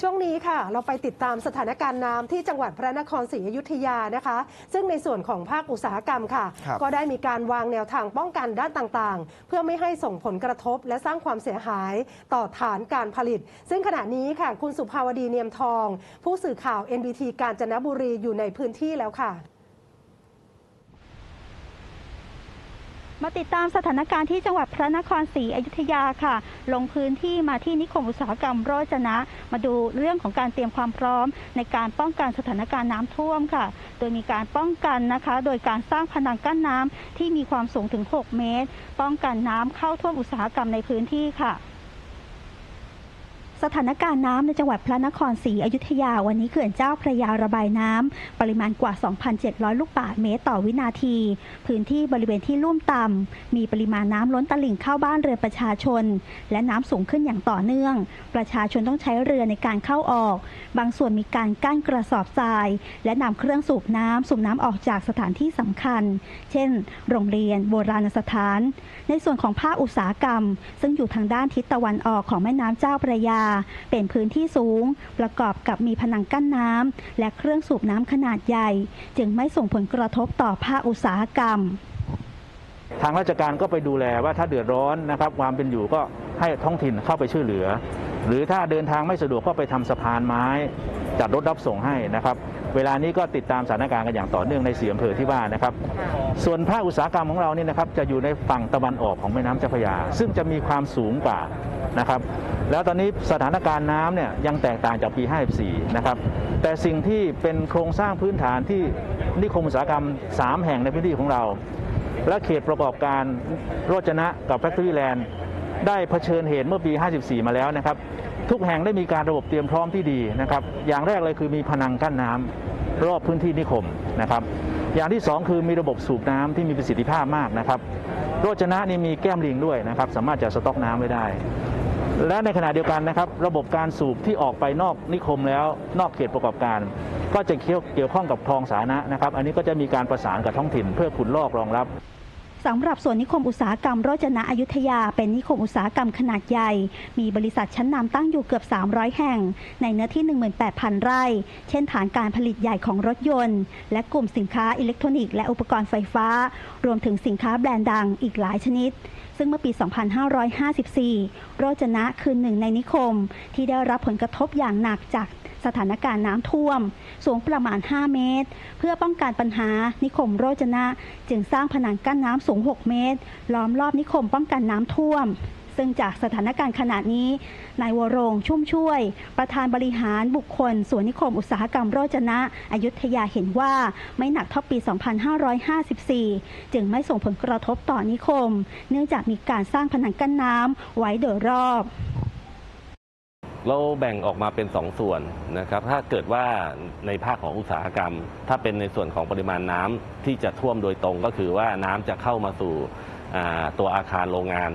ช่วงนี้ค่ะ เราไปติดตามสถานการณ์น้ำที่จังหวัดพระนครศรีอยุธยานะคะ ซึ่งในส่วนของภาคอุตสาหกรรมค่ะ ครับ ก็ได้มีการวางแนวทางป้องกันด้านต่างๆ เพื่อไม่ให้ส่งผลกระทบและสร้างความเสียหายต่อฐานการผลิต ซึ่งขณะนี้ค่ะ คุณสุภาวดีเนียมทอง ผู้สื่อข่าว NBT กาญจนบุรีอยู่ในพื้นที่แล้วค่ะ มาติดตามสถานการณ์ที่จังหวัดพระนครศรีอยุธยาค่ะ ลงพื้นที่มาที่นิคมอุตสาหกรรมโรจนะ มาดูเรื่องของการเตรียมความพร้อม ในการป้องกันสถานการณ์น้ำท่วมค่ะ โดยมีการป้องกันนะคะ โดยการสร้างผนังกั้นน้ำที่มีความสูงถึง 6 เมตร ป้องกันน้ำเข้าท่วมอุตสาหกรรมในพื้นที่ค่ะ สถานการณ์น้ำในจังหวัดพระนครศรีอยุธยาวันนี้เขื่อนเจ้าพระยาระบายน้ำปริมาณกว่า 2,700 ลูกบาศก์เมตรต่อวินาที พื้นที่บริเวณที่ลุ่มต่ำมีปริมาณน้ำล้นตลิ่งเข้าบ้านเรือนประชาชน และน้ำสูงขึ้นอย่างต่อเนื่อง ประชาชนต้องใช้เรือในการเข้าออก บางส่วนมีการกั้นกระสอบทราย และนำเครื่องสูบน้ำสูบน้ำออกจากสถานที่สำคัญ เช่น โรงเรียน โบราณสถาน ในส่วนของภาคอุตสาหกรรม ซึ่งอยู่ทางด้านทิศตะวันออกของแม่น้ำเจ้าพระยาเป็นพื้นที่สูง ประกอบกับมีผนังกั้นน้ำและเครื่องสูบน้ำขนาดใหญ่ จึงไม่ส่งผลกระทบต่อภาคอุตสาหกรรม ทางราชการก็ไปดูแลว่าถ้าเดือดร้อนนะครับความเป็นอยู่ก็ให้ท้องถิ่นเข้าไปช่วยเหลือ หรือถ้าเดินทางไม่สะดวกก็ไปทำสะพานไม้จัดรถรับส่งให้นะครับ เวลานี้ก็ติดตามสถานการณ์กันอย่างต่อเนื่องในสี่อำเภอที่ว่านะครับ ส่วนภาคอุตสาหกรรมของเรานี่นะครับจะอยู่ในฝั่งตะวันออกของแม่น้ำเจ้าพระยา ซึ่งจะมีความสูงกว่านะครับ แล้วตอนนี้สถานการณ์น้ำเนี่ยยังแตกต่างจากปี 54 นะครับ แต่สิ่งที่เป็นโครงสร้างพื้นฐานที่นิคมอุตสาหกรรม 3 แห่งในพื้นที่ของเรา และเขตประกอบการโรจนะกับแฟคทอรี่แลนด์ได้เผชิญเหตุเมื่อปี 54 มาแล้วนะครับ ทุกแห่งได้มีการระบบเตรียมพร้อมที่ดีนะครับ อย่างแรกเลยคือมีพนังกั้นน้ำรอบพื้นที่นิคมนะครับ อย่างที่สองคือมีระบบสูบน้ำที่มีประสิทธิภาพมากนะครับ โรจนะนี่มีแก้มลิงด้วยนะครับ สามารถจะสต็อกน้ำไว้ได้ และในขณะเดียวกันนะครับ ระบบการสูบที่ออกไปนอกนิคมแล้วนอกเขตประกอบการ ก็จะเกี่ยวเกี่ยวข้องกับคลองสาธารณะนะครับ อันนี้ก็จะมีการประสานกับท้องถิ่นเพื่อขุดลอกรองรับ สำหรับส่วนนิคมอุตสาหกรรมโรจนะอยุธยา เป็นนิคมอุตสาหกรรมขนาดใหญ่ มีบริษัทชั้นนำตั้งอยู่เกือบ 300 แห่ง ในเนื้อที่ 18,000 ไร่ เช่นฐานการผลิตใหญ่ของรถยนต์ และกลุ่มสินค้าอิเล็กทรอนิกส์และอุปกรณ์ไฟฟ้า รวมถึงสินค้าแบรนด์ดังอีกหลายชนิด ซึ่งเมื่อปี 2554 โรจนะคือหนึ่งในนิคม ที่ได้รับผลกระทบอย่างหนักจาก สถานการณ์น้ำท่วม สูงประมาณ 5 เมตร เพื่อป้องกันปัญหานิคมโรจนะ จึงสร้างผนังกั้นน้ำสูง 6 เมตร ล้อมรอบนิคมป้องกันน้ำท่วมซึ่งจากสถานการณ์ขณะนี้ นายวรงชุ่มช่วย ประธานบริหารบุคคลส่วนนิคมอุตสาหกรรมโรจนะอยุธยาเห็นว่าไม่หนักเท่าปี 2554 จึงไม่ส่งผลกระทบต่อนิคม เนื่องจากมีการสร้างผนังกั้นน้ำไว้โดยรอบ เราแบ่งออกมาเป็น 2 ส่วนนะครับถ้าเกิดว่าในภาคของอุตสาหกรรม ถ้าเป็นในส่วนของปริมาณน้ำที่จะท่วมโดยตรงก็คือว่าน้ำจะเข้ามาสู่ตัวอาคารโรงงาน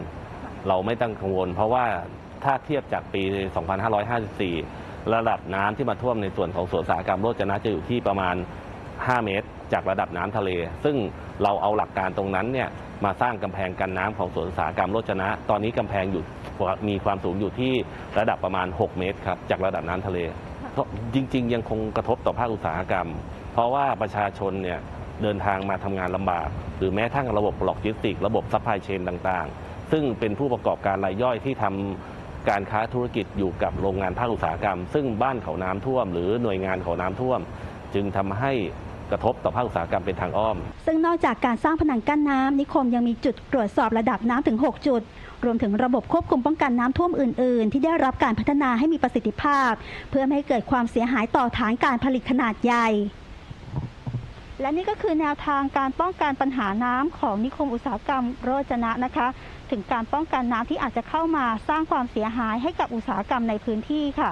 เราไม่ต้องกังวล เพราะว่าถ้าเทียบจากปี 2554 ระดับน้ำที่มาท่วมในส่วนของสวนอุตสาหกรรมโรจนะจะอยู่ที่ประมาณ 5 เมตร จากระดับน้ำทะเล ซึ่งเราเอาหลักการตรงนั้นเนี่ย มาสร้างกำแพงกันน้ำของสวนอุตสาหกรรมโรจนะ ตอนนี้กำแพงอยู่มีความสูงอยู่ที่ระดับประมาณ 6 เมตรครับจากระดับน้ำทะเล จริง ๆ ยังคงกระทบต่อภาคอุตสาหกรรม เพราะว่าประชาชนเนี่ยเดินทางมาทำงานลำบาก หรือแม้ทั้งระบบโลจิสติก ระบบซัพพลายเชนต่างๆ ซึ่งเป็นผู้ประกอบการรายย่อยที่ทำการค้าธุรกิจอยู่กับโรงงานภาคอุตสาหกรรม ซึ่งบ้านเขาน้ำท่วม หรือหน่วยงานเขาน้ำท่วม จึงทำให้ กระทบต่อภาคอุตสาหกรรมเป็นทางอ้อม ซึ่งนอกจากการสร้างผนังกั้นน้ำนิคมยังมีจุดตรวจสอบระดับน้ำถึง 6 จุด รวมถึงระบบควบคุมป้องกันน้ำท่วมอื่น ๆ ที่ได้รับการพัฒนาให้มีประสิทธิภาพ เพื่อไม่ให้เกิดความเสียหายต่อฐานการผลิตขนาดใหญ่ และนี่ก็คือแนวทางการป้องกันปัญหาน้ำของนิคมอุตสาหกรรมโรจนะนะคะ ถึงการป้องกันน้ำที่อาจจะเข้ามาสร้างความเสียหายให้กับอุตสาหกรรมในพื้นที่ค่ะ